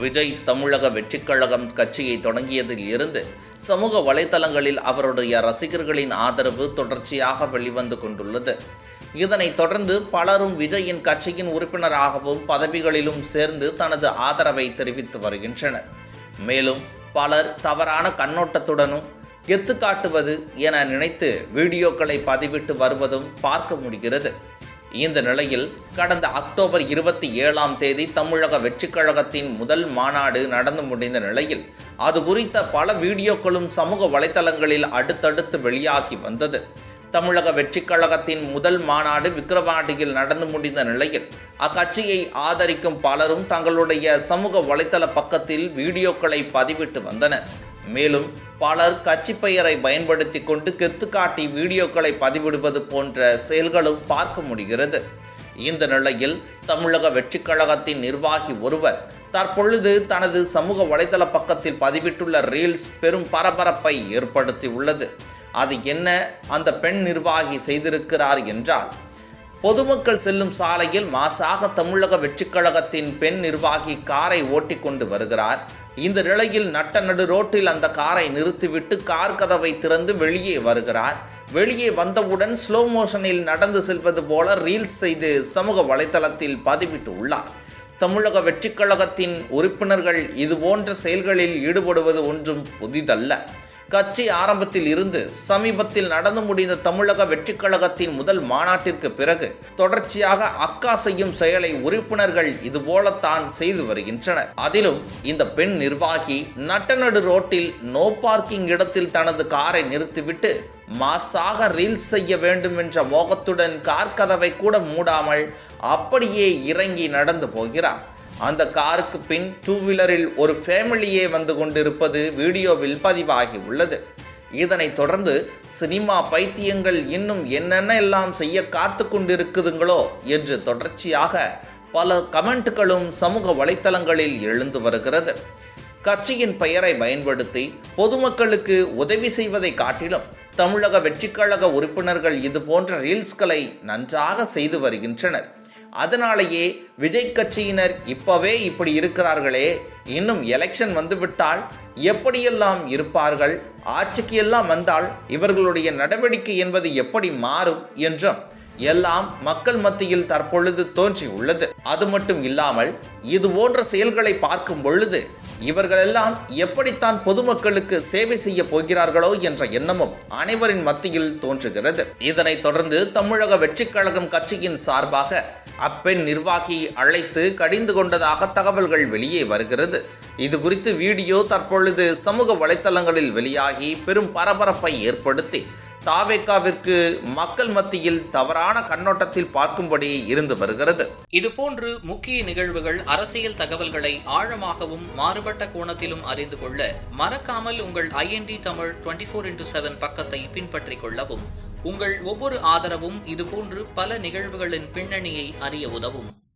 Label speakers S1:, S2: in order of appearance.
S1: விஜய் தமிழக வெற்றிக்கழகம் கட்சியை தொடங்கியதில் இருந்து சமூக வலைதளங்களில் அவருடைய ரசிகர்களின் ஆதரவு தொடர்ச்சியாக வெளிவந்து கொண்டுள்ளது. இதனைத் தொடர்ந்து பலரும் விஜயின் கட்சியின் உறுப்பினராகவும் பதவிகளிலும் சேர்ந்து தனது ஆதரவை தெரிவித்து வருகின்றனர். மேலும் பலர் தவறான கண்ணோட்டத்துடனும் கெத்து காட்டுவது என நினைத்து வீடியோக்களை பதிவிட்டு வருவதும் பார்க்க முடிகிறது. இந்த நிலையில் கடந்த அக்டோபர் இருபத்தி ஏழாம் தேதி தமிழக வெற்றிக் கழகத்தின் முதல் மாநாடு நடந்து முடிந்த நிலையில் அது குறித்த பல வீடியோக்களும் சமூக வலைதளங்களில் அடுத்தடுத்து வெளியாகி வந்தது. தமிழக வெற்றிக் கழகத்தின் முதல் மாநாடு விக்கிரவாண்டியில் நடந்து முடிந்த நிலையில் அக்கட்சியை ஆதரிக்கும் பலரும் தங்களுடைய சமூக வலைதள பக்கத்தில் வீடியோக்களை பதிவிட்டு வந்தனர். மேலும் பலர் கட்சி பெயரை பயன்படுத்தி கொண்டு கெத்து காட்டி வீடியோக்களை பதிவிடுவது போன்ற செயல்களும் பார்க்க முடிகிறது. இந்த நிலையில் தமிழக வெற்றிக் கழகத்தின் நிர்வாகி ஒருவர் தற்பொழுது தனது சமூக வலைதள பக்கத்தில் பதிவிட்டுள்ள ரீல்ஸ் பெரும் பரபரப்பை ஏற்படுத்தியுள்ளது. அது என்ன? அந்த பெண் நிர்வாகி செய்திருக்கிறார் என்றால் பொதுமக்கள் செல்லும் சாலையில் மாசாக தமிழக வெற்றிக் கழகத்தின் பெண் நிர்வாகி காரை ஓட்டிக்கொண்டு வருகிறார். இந்த நிலையில் நட்ட நடு ரோட்டில் அந்த காரை நிறுத்திவிட்டு கார் கதவை திறந்து வெளியே வருகிறார். வெளியே வந்தவுடன் ஸ்லோ மோஷனில் நடந்து செல்வது போல ரீல்ஸ் செய்து சமூக வலைதளத்தில் பதிவிட்டு உள்ளார். தமிழக வெற்றிக்கழகத்தின் உறுப்பினர்கள் இதுபோன்ற செயல்களில் ஈடுபடுவது ஒன்றும் புதிதல்ல. கட்சி ஆரம்பத்தில் இருந்து சமீபத்தில் நடந்து முடிந்த தமிழக வெற்றிக் கழகத்தின் முதல் மாநாட்டிற்கு பிறகு தொடர்ச்சியாக அக்கா செய்யும் செயலை உறுப்பினர்கள் இதுபோலத்தான் செய்து வருகின்றனர். அதிலும் இந்த பெண் நிர்வாகி நட்டநடு ரோட்டில் நோ பார்க்கிங் இடத்தில் தனது காரை நிறுத்திவிட்டு மாசாக ரீல்ஸ் செய்ய வேண்டும் என்ற மோகத்துடன் கார் கதவை கூட மூடாமல் அப்படியே இறங்கி நடந்து போகிறார். அந்த காருக்கு பின் டூ வீலரில் ஒரு ஃபேமிலியே வந்து கொண்டிருப்பது வீடியோவில் பதிவாகி உள்ளது. இதனைத் தொடர்ந்து சினிமா பைத்தியங்கள் இன்னும் என்னென்ன எல்லாம் செய்ய காத்து கொண்டிருக்குதுங்களோ என்று தொடர்ச்சியாக பல கமெண்ட்டுகளும் சமூக வலைத்தளங்களில் எழுந்து வருகிறது. கட்சியின் பெயரை பயன்படுத்தி பொதுமக்களுக்கு உதவி செய்வதை காட்டிலும் தமிழக வெற்றிக்கழக உறுப்பினர்கள் இது போன்ற ரீல்ஸ்களை நன்றாக செய்து வருகின்றனர். அதனாலேயே விஜய் கட்சியினர் இப்பவே இப்படி இருக்கிறார்களே. இன்னும் எலெக்ஷன் வந்துவிட்டால் எப்படியெல்லாம் இருப்பார்கள்? ஆட்சிக்கு எல்லாம் வந்தால் இவர்களுடைய நடவடிக்கை என்பது எப்படி மாறும் என்றும் எல்லாம் மக்கள் மத்தியில் தற்பொழுது தோன்றி உள்ளது அது மட்டும் இல்லாமல் இது போன்ற செயல்களை பார்க்கும் பொழுது இவர்களெல்லாம் எப்படித்தான் பொதுமக்களுக்கு சேவை செய்ய போகிறார்களோ என்ற எண்ணமும் அனைவரின் மத்தியில் தோன்றுகிறது. இதனைத் தொடர்ந்து தமிழக வெற்றிக் கழகம் கட்சியின் சார்பாக அப்பெண் நிர்வாகி அழைத்து கடிந்து கொண்டதாக தகவல்கள் வெளியே வருகிறது. இது குறித்து வீடியோ தற்பொழுது சமூக வலைத்தளங்களில் வெளியாகி பெரும் பரபரப்பை ஏற்படுத்தி தாவேக்காவிற்கு மக்கள் மத்தியில் தவறான கண்ணோட்டத்தில் பார்க்கும்படி இருந்து வருகிறது.
S2: இதுபோன்று முக்கிய நிகழ்வுகள் அரசியல் தகவல்களை ஆழமாகவும் மாறுபட்ட கோணத்திலும் அறிந்து கொள்ள மறக்காமல் உங்கள் I N D Tamil twenty four into seven பக்கத்தை பின்பற்றிக் கொள்ளவும் உங்கள் ஒவ்வொரு ஆதரவும் இதுபோன்று பல நிகழ்வுகளின் பின்னணியை அறிய உதவும்.